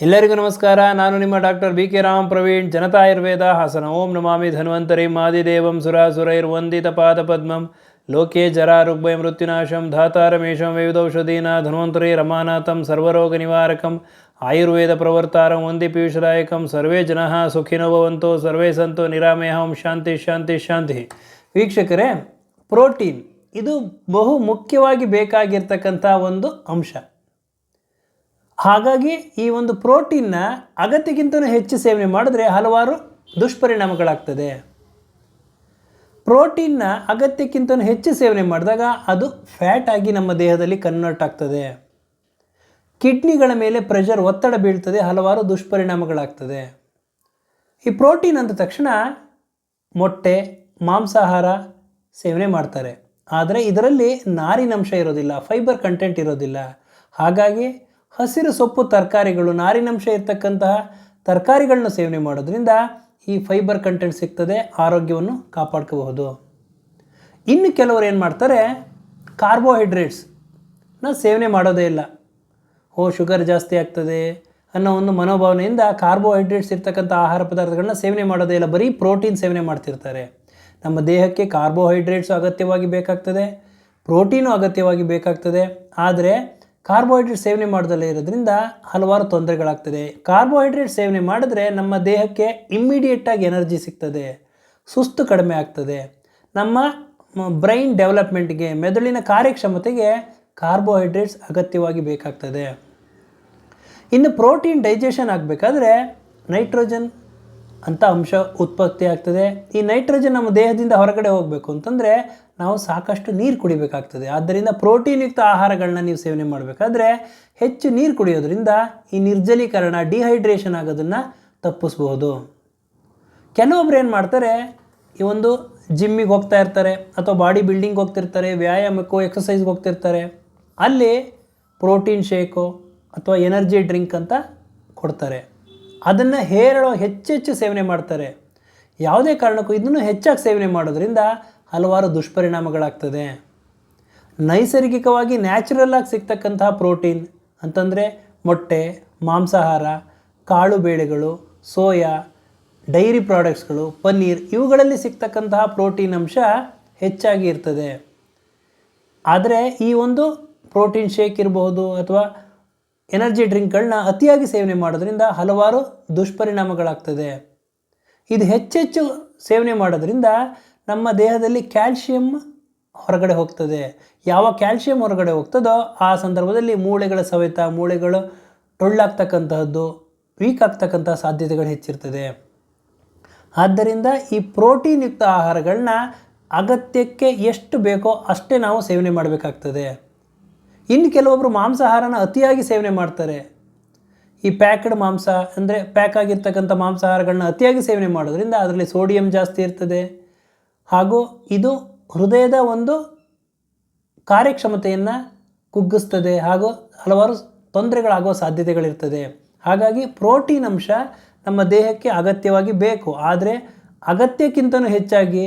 ಎಲ್ಲರಿಗೂ ನಮಸ್ಕಾರ. ನಾನು ನಿಮ್ಮ doctor B K Ram Praveen. Janata Ayurveda Hassan. ಓಂ ನಮಾಮಿ ಧನ್ವಂತರಿ. ಮಾದಿದೇವಂ ಸುರಾಸುರೈರ್ವಂದಿತ ಪಾದ ಪದ್ಮಂ ಲೋಕೆ ಜರಾ ರುಗ್ಭಯ ಮೃತ್ಯುನಾಶಂ. ಧಾತಾರಮೇಶಂ ವಿವಿಧೌಷಧೀನ ಧನ್ವಂತರಿ. ರಮಾನಾಥಂ ಸರ್ವರೋಗ ನಿವಾರಕಂ ಆಯುರ್ವೇದ ಪ್ರವರ್ತಾರಂ ವಂದಿ ಪೀಯೂಷದಾಯಕಂ. ಸರ್ವೇ ಜನಃ ಸುಖಿನೋಭವಂತೋ ಸರ್ವೇ ಸಂತೋ ನಿರಾಮೇಹಂ. ಶಾಂತಿ ಶಾಂತಿ ಶಾಂತಿ. ವೀಕ್ಷಕರೇ, ಪ್ರೋಟೀನ್ ಇದು ಬಹು ಮುಖ್ಯವಾಗಿ ಬೇಕಾಗಿರ್ತಕ್ಕಂಥ ಒಂದು ಅಂಶ. ಹಾಗಾಗಿ ಈ ಒಂದು ಪ್ರೋಟೀನ್ನ ಅಗತ್ಯಕ್ಕಿಂತಲೂ ಹೆಚ್ಚು ಸೇವನೆ ಮಾಡಿದ್ರೆ ಹಲವಾರು ದುಷ್ಪರಿಣಾಮಗಳಾಗ್ತದೆ. ಪ್ರೋಟೀನ್ನ ಅಗತ್ಯಕ್ಕಿಂತ ಹೆಚ್ಚು ಸೇವನೆ ಮಾಡಿದಾಗ ಅದು ಫ್ಯಾಟ್ ಆಗಿ ನಮ್ಮ ದೇಹದಲ್ಲಿ ಕನ್ವರ್ಟ್ ಆಗ್ತದೆ. ಕಿಡ್ನಿಗಳ ಮೇಲೆ ಪ್ರೆಷರ್ ಒತ್ತಡ ಬೀಳ್ತದೆ, ಹಲವಾರು ದುಷ್ಪರಿಣಾಮಗಳಾಗ್ತದೆ. ಈ ಪ್ರೋಟೀನ್ ಅಂದ ತಕ್ಷಣ ಮೊಟ್ಟೆ, ಮಾಂಸಾಹಾರ ಸೇವನೆ ಮಾಡ್ತಾರೆ. ಆದರೆ ಇದರಲ್ಲಿ ನಾರಿನಂಶ ಇರೋದಿಲ್ಲ, ಫೈಬರ್ ಕಂಟೆಂಟ್ ಇರೋದಿಲ್ಲ. ಹಾಗಾಗಿ ಹಸಿರು ಸೊಪ್ಪು ತರಕಾರಿಗಳು ನಾರಿನಂಶ ಇರ್ತಕ್ಕಂತಹ ತರಕಾರಿಗಳನ್ನ ಸೇವನೆ ಮಾಡೋದ್ರಿಂದ ಈ ಫೈಬರ್ ಕಂಟೆಂಟ್ ಸಿಗ್ತದೆ, ಆರೋಗ್ಯವನ್ನು ಕಾಪಾಡ್ಕೋಬಹುದು. ಇನ್ನು ಕೆಲವರು ಏನು ಮಾಡ್ತಾರೆ ಕಾರ್ಬೋಹೈಡ್ರೇಟ್ಸ್ನ ಸೇವನೆ ಮಾಡೋದೇ ಇಲ್ಲ. ಓ ಶುಗರ್ ಜಾಸ್ತಿ ಆಗ್ತದೆ ಅನ್ನೋ ಒಂದು ಮನೋಭಾವನೆಯಿಂದ ಕಾರ್ಬೋಹೈಡ್ರೇಟ್ಸ್ ಇರ್ತಕ್ಕಂಥ ಆಹಾರ ಪದಾರ್ಥಗಳನ್ನ ಸೇವನೆ ಮಾಡೋದೇ ಇಲ್ಲ. ಬರೀ ಪ್ರೋಟೀನ್ ಸೇವನೆ ಮಾಡ್ತಿರ್ತಾರೆ. ನಮ್ಮ ದೇಹಕ್ಕೆ ಕಾರ್ಬೋಹೈಡ್ರೇಟ್ಸು ಅಗತ್ಯವಾಗಿ ಬೇಕಾಗ್ತದೆ ಪ್ರೋಟೀನು ಅಗತ್ಯವಾಗಿ ಬೇಕಾಗ್ತದೆ. ಆದರೆ ಕಾರ್ಬೋಹೈಡ್ರೇಟ್ ಸೇವನೆ ಮಾಡೋದಲ್ಲೇ ಇರೋದ್ರಿಂದ ಹಲವಾರು ತೊಂದರೆಗಳಾಗ್ತದೆ. ಕಾರ್ಬೋಹೈಡ್ರೇಟ್ ಸೇವನೆ ಮಾಡಿದ್ರೆ ನಮ್ಮ ದೇಹಕ್ಕೆ ಇಮ್ಮಿಡಿಯೇಟಾಗಿ ಎನರ್ಜಿ ಸಿಗ್ತದೆ. ಸುಸ್ತು ಕಡಿಮೆ ಆಗ್ತದೆ. ನಮ್ಮ ಬ್ರೈನ್ ಡೆವಲಪ್ಮೆಂಟ್ಗೆ ಮೆದುಳಿನ ಕಾರ್ಯಕ್ಷಮತೆಗೆ ಕಾರ್ಬೋಹೈಡ್ರೇಟ್ಸ್ ಅಗತ್ಯವಾಗಿ ಬೇಕಾಗ್ತದೆ. ಇನ್ನು ಪ್ರೋಟೀನ್ ಡೈಜೆಷನ್ ಆಗಬೇಕಾದ್ರೆ ನೈಟ್ರೋಜನ್ ಅಂತ ಅಂಶ ಉತ್ಪತ್ತಿ ಆಗ್ತದೆ. ಈ ನೈಟ್ರೋಜನ್ ನಮ್ಮ ದೇಹದಿಂದ ಹೊರಗಡೆ ಹೋಗಬೇಕು ಅಂತಂದರೆ ನಾವು ಸಾಕಷ್ಟು ನೀರು ಕುಡಿಬೇಕಾಗ್ತದೆ. ಆದ್ದರಿಂದ ಪ್ರೋಟೀನ್ಯುಕ್ತ ಆಹಾರಗಳನ್ನ ನೀವು ಸೇವನೆ ಮಾಡಬೇಕಾದ್ರೆ ಹೆಚ್ಚು ನೀರು ಕುಡಿಯೋದ್ರಿಂದ ಈ ನಿರ್ಜಲೀಕರಣ ಡಿಹೈಡ್ರೇಷನ್ ಆಗೋದನ್ನು ತಪ್ಪಿಸ್ಬೋದು ಕೆಲವೊಬ್ರು ಏನು ಮಾಡ್ತಾರೆ, ಈ ಒಂದು ಜಿಮ್ಮಿಗೆ ಹೋಗ್ತಾ ಇರ್ತಾರೆ ಅಥವಾ ಬಾಡಿ ಬಿಲ್ಡಿಂಗ್ ಹೋಗ್ತಿರ್ತಾರೆ, ವ್ಯಾಯಾಮಕ್ಕೋ ಎಕ್ಸಸೈಸ್ಗೆ ಹೋಗ್ತಿರ್ತಾರೆ. ಅಲ್ಲಿ ಪ್ರೋಟೀನ್ ಶೇಕು ಅಥವಾ ಎನರ್ಜಿ ಡ್ರಿಂಕ್ ಅಂತ ಕೊಡ್ತಾರೆ. ಅದನ್ನು ಹೇರಳೋ ಹೆಚ್ಚೆಚ್ಚು ಸೇವನೆ ಮಾಡ್ತಾರೆ. ಯಾವುದೇ ಕಾರಣಕ್ಕೂ ಇದನ್ನು ಹೆಚ್ಚಾಗಿ ಸೇವನೆ ಮಾಡೋದ್ರಿಂದ ಹಲವಾರು ದುಷ್ಪರಿಣಾಮಗಳಾಗ್ತದೆ. ನೈಸರ್ಗಿಕವಾಗಿ ನ್ಯಾಚುರಲ್ಲಾಗಿ ಸಿಗ್ತಕ್ಕಂತಹ ಪ್ರೋಟೀನ್ ಅಂತಂದರೆ ಮೊಟ್ಟೆ, ಮಾಂಸಾಹಾರ, ಕಾಳು ಬೇಳೆಗಳು, ಸೋಯಾ ಡೈರಿ ಪ್ರಾಡಕ್ಟ್ಸ್ಗಳು ಪನ್ನೀರ್ ಇವುಗಳಲ್ಲಿ ಸಿಗ್ತಕ್ಕಂತಹ ಪ್ರೋಟೀನ್ ಅಂಶ ಹೆಚ್ಚಾಗಿ ಇರ್ತದೆ. ಆದರೆ ಈ ಒಂದು ಪ್ರೋಟೀನ್ ಶೇಕ್ ಇರಬಹುದು ಅಥವಾ ಎನರ್ಜಿ ಡ್ರಿಂಕ್ಗಳನ್ನ ಅತಿಯಾಗಿ ಸೇವನೆ ಮಾಡೋದ್ರಿಂದ ಹಲವಾರು ದುಷ್ಪರಿಣಾಮಗಳಾಗ್ತದೆ. ಇದು ಹೆಚ್ಚೆಚ್ಚು ಸೇವನೆ ಮಾಡೋದ್ರಿಂದ ನಮ್ಮ ದೇಹದಲ್ಲಿ ಕ್ಯಾಲ್ಶಿಯಂ ಹೊರಗಡೆ ಹೋಗ್ತದೆ. ಯಾವ ಕ್ಯಾಲ್ಶಿಯಂ ಹೊರಗಡೆ ಹೋಗ್ತದೋ ಆ ಸಂದರ್ಭದಲ್ಲಿ ಮೂಳೆಗಳ ಸವೆತ ಮೂಳೆಗಳು ಟೊಳ್ಳಾಗ್ತಕ್ಕಂತಹದ್ದು ವೀಕ್ ಆಗ್ತಕ್ಕಂಥ ಸಾಧ್ಯತೆಗಳು ಹೆಚ್ಚಿರ್ತದೆ. ಆದ್ದರಿಂದ ಈ ಪ್ರೋಟೀನ್ ಯುಕ್ತ ಆಹಾರಗಳನ್ನ ಅಗತ್ಯಕ್ಕೆ ಎಷ್ಟು ಬೇಕೋ ಅಷ್ಟೇ ನಾವು ಸೇವನೆ ಮಾಡಬೇಕಾಗ್ತದೆ. ಇನ್ನು ಕೆಲವೊಬ್ಬರು ಮಾಂಸಾಹಾರನ ಅತಿಯಾಗಿ ಸೇವನೆ ಮಾಡ್ತಾರೆ. ಈ ಪ್ಯಾಕ್ಡ್ ಮಾಂಸ ಅಂದರೆ ಪ್ಯಾಕ್ ಆಗಿರ್ತಕ್ಕಂಥ ಮಾಂಸಾಹಾರಗಳನ್ನ ಅತಿಯಾಗಿ ಸೇವನೆ ಮಾಡೋದ್ರಿಂದ ಅದರಲ್ಲಿ ಸೋಡಿಯಂ ಜಾಸ್ತಿ ಇರ್ತದೆ. ಹಾಗೂ ಇದು ಹೃದಯದ ಒಂದು ಕಾರ್ಯಕ್ಷಮತೆಯನ್ನು ಕುಗ್ಗಿಸ್ತದೆ ಹಾಗೂ ಹಲವಾರು ತೊಂದರೆಗಳಾಗುವ ಸಾಧ್ಯತೆಗಳಿರ್ತದೆ. ಹಾಗಾಗಿ ಪ್ರೋಟೀನ್ ಅಂಶ ನಮ್ಮ ದೇಹಕ್ಕೆ ಅಗತ್ಯವಾಗಿ ಬೇಕು. ಆದರೆ ಅಗತ್ಯಕ್ಕಿಂತಲೂ ಹೆಚ್ಚಾಗಿ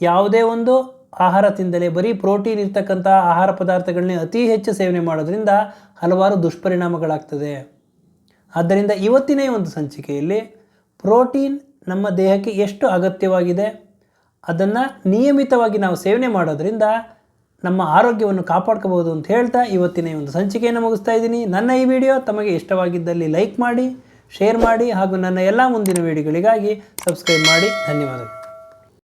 ಯಾವುದೇ ಒಂದು ಆಹಾರ ತಿಂದಲೇ ಬರೀ ಪ್ರೋಟೀನ್ ಇರ್ತಕ್ಕಂಥ ಆಹಾರ ಪದಾರ್ಥಗಳನ್ನೇ ಅತಿ ಹೆಚ್ಚು ಸೇವನೆ ಮಾಡೋದ್ರಿಂದ ಹಲವಾರು ದುಷ್ಪರಿಣಾಮಗಳಾಗ್ತದೆ. ಆದ್ದರಿಂದ ಇವತ್ತಿನ ಒಂದು ಸಂಚಿಕೆಯಲ್ಲಿ ಪ್ರೋಟೀನ್ ನಮ್ಮ ದೇಹಕ್ಕೆ ಎಷ್ಟು ಅಗತ್ಯವಾಗಿದೆ, ಅದನ್ನು ನಿಯಮಿತವಾಗಿ ನಾವು ಸೇವನೆ ಮಾಡೋದ್ರಿಂದ ನಮ್ಮ ಆರೋಗ್ಯವನ್ನು ಕಾಪಾಡ್ಕೋಬೋದು ಅಂತ ಹೇಳ್ತಾ ಇವತ್ತಿನ ಒಂದು ಸಂಚಿಕೆಯನ್ನು ಮುಗಿಸ್ತಾ ಇದ್ದೀನಿ. ನನ್ನ ಈ ವಿಡಿಯೋ ತಮಗೆ ಇಷ್ಟವಾಗಿದ್ದಲ್ಲಿ ಲೈಕ್ ಮಾಡಿ, ಶೇರ್ ಮಾಡಿ ಹಾಗೂ ನನ್ನ ಎಲ್ಲ ಮುಂದಿನ ವಿಡಿಯೋಗಳಿಗಾಗಿ ಸಬ್ಸ್ಕ್ರೈಬ್ ಮಾಡಿ. ಧನ್ಯವಾದಗಳು.